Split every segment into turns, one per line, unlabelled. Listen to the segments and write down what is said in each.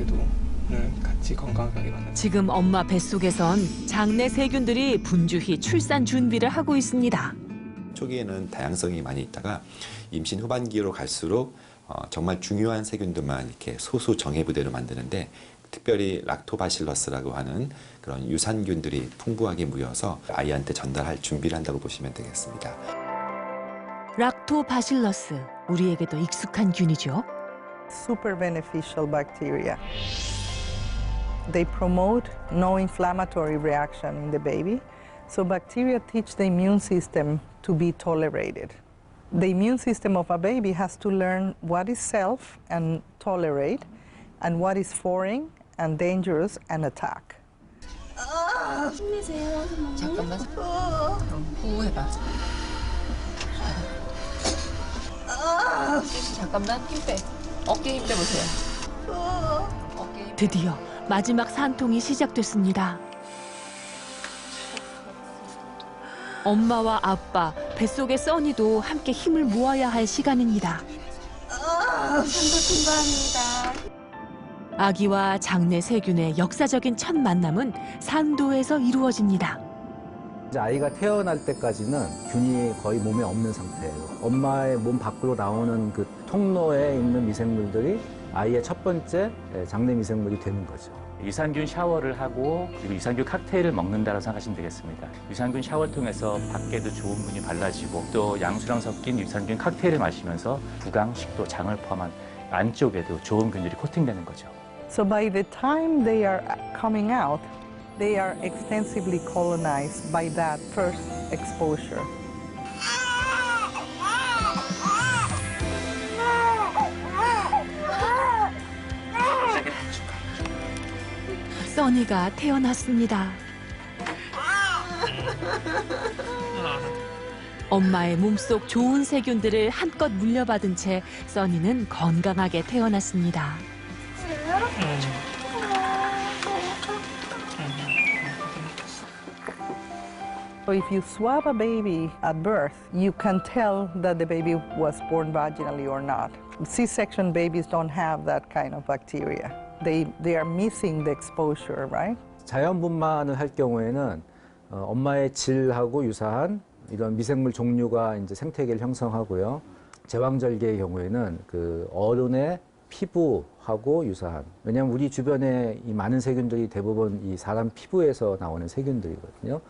그래도 오늘 같이 건강하게 만났
지금 엄마 뱃속에선 장내 세균들이 분주히 출산 준비를 하고 있습니다.
초기에는 다양성이 많이 있다가 임신 후반기로 갈수록 어, 정말 중요한 세균들만 이렇게 소수 정예 부대로 만드는데 특별히 락토바실러스라고 하는 그런 유산균들이 풍부하게 모여서 아이한테 전달할 준비를 한다고 보시면 되겠습니다.
락토바실러스, 우리에게도 익숙한 균이죠.
super beneficial bacteria. They promote no inflammatory reaction in the baby, so bacteria teach the immune system to be tolerated. The immune system of a baby has to learn what is self and tolerate, and what is foreign and dangerous and attack.
잠깐만. 후 해봐. 잠깐만 힘 빼. 어깨 힘 빼보세요. 어깨 힘.
드디어 마지막 산통이 시작됐습니다. 엄마와 아빠, 뱃속의 써니도 함께 힘을 모아야 할 시간입니다. 아기와 장내 세균의 역사적인 첫 만남은 산도에서 이루어집니다.
이제 아이가 태어날 때까지는 균이 거의 몸에 없는 상태예요. 엄마의 몸 밖으로 나오는 그 통로에 있는 미생물들이 아이의 첫 번째 예, 장내 미생물이 되는 거죠.
유산균 샤워를 하고 그리고 유산균 칵테일을 먹는다고 생각하시면 되겠습니다. 유산균 샤워 통해서 밖에도 좋은 분이 발라지고 또 양수랑 섞인 유산균 칵테일을 마시면서 구강, 식도, 장을 포함한 안쪽에도 좋은 균들이 코팅되는 거죠.
So by the time they are coming out, they are extensively colonized by that first exposure.
써니가 태어났습니다. 엄마의 몸속 좋은 세균들을 한껏 물려받은 채 써니는 건강하게 태어났습니다.
So if you swab a baby at birth, you can tell that the baby was born vaginally or not. C-section babies don't have that kind of bacteria. They, they are missing the exposure, right?
자연 분만을 할 경우에는 어, 엄마의 질하고 유사한 이런 미생물 종류가 이제 생태계를 형성하고요. 제왕절개의 경우에는 그 어른의 피부하고 유사한 왜냐하면 우리 주변에 이 많은 세균들이 대부분 이 사람 피부에서 나오는 세균들이거든요.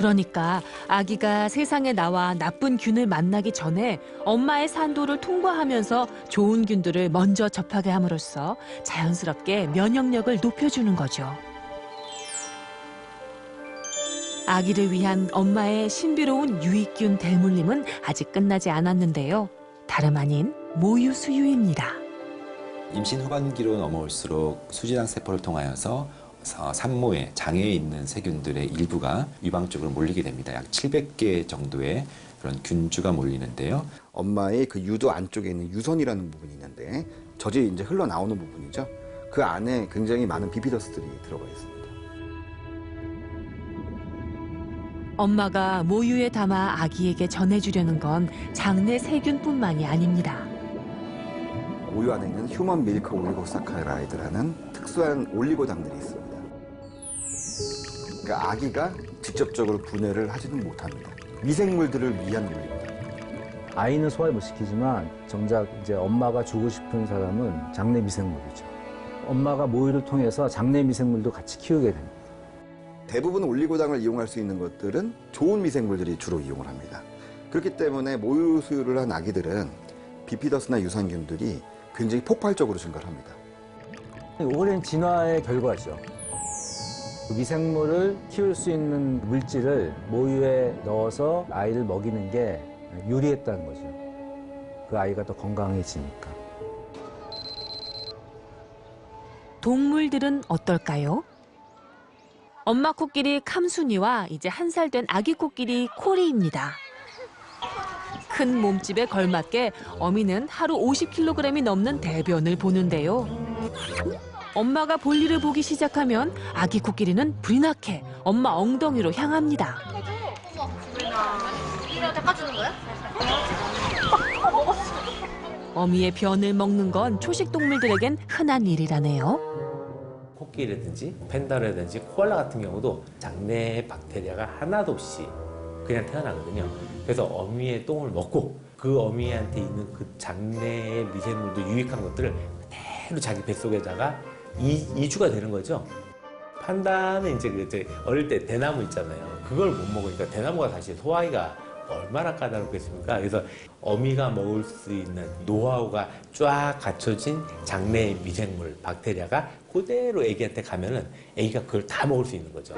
그러니까 아기가 세상에 나와 나쁜 균을 만나기 전에 엄마의 산도를 통과하면서 좋은 균들을 먼저 접하게 함으로써 자연스럽게 면역력을 높여주는 거죠. 아기를 위한 엄마의 신비로운 유익균 대물림은 아직 끝나지 않았는데요. 다름 아닌 모유 수유입니다.
임신 후반기로 넘어올수록 수지장 세포를 통하여서 어, 산모의 장애에 있는 세균들의 일부가 유방 쪽으로 몰리게 됩니다. 약 700개 정도의 그런 균주가 몰리는데요.
엄마의 그 유도 안쪽에 있는 유선이라는 부분이 있는데 젖이 이제 흘러나오는 부분이죠. 그 안에 굉장히 많은 비피더스들이 들어가 있습니다.
엄마가 모유에 담아 아기에게 전해주려는 건 장내 세균뿐만이 아닙니다.
우유 안에 있는 휴먼 밀크 올리고사카라이드라는 특수한 올리고당들이 있습니다. 그러니까 아기가 직접적으로 분해를 하지는 못합니다. 미생물들을 위한 올리고당.
아이는 소화를 못 시키지만 정작 이제 엄마가 주고 싶은 사람은 장내 미생물이죠. 엄마가 모유를 통해서 장내 미생물도 같이 키우게 됩니다.
대부분 올리고당을 이용할 수 있는 것들은 좋은 미생물들이 주로 이용을 합니다. 그렇기 때문에 모유 수유를 한 아기들은 비피더스나 유산균들이 굉장히 폭발적으로 증가를 합니다.
오랜 진화의 결과죠. 그 미생물을 키울 수 있는 물질을 모유에 넣어서 아이를 먹이는 게 유리했다는 거죠. 그 아이가 더 건강해지니까.
동물들은 어떨까요? 엄마 코끼리 캄순이와 이제 한 살 된 아기 코끼리 코리입니다. 큰 몸집에 걸맞게 어미는 하루 50kg이 넘는 대변을 보는데요. 엄마가 볼일을 보기 시작하면 아기 코끼리는 불이 나게 엄마 엉덩이로 향합니다. 어미의 변을 먹는 건 초식 동물들에겐 흔한 일이라네요.
코끼리라든지 팬다라든지 코알라 같은 경우도 장내에 박테리아가 하나도 없이 그냥 태어나거든요. 그래서 어미의 똥을 먹고 그 어미한테 있는 그 장내의 미생물도 유익한 것들을 그대로 자기 뱃속에다가 이, 이주가 되는 거죠. 판다는 이제 그 이제 어릴 때 대나무 있잖아요. 그걸 못 먹으니까 대나무가 사실 소화기가 얼마나 까다롭겠습니까? 그래서 어미가 먹을 수 있는 노하우가 쫙 갖춰진 장내의 미생물, 박테리아가 그대로 애기한테 가면은 애기가 그걸 다 먹을 수 있는 거죠.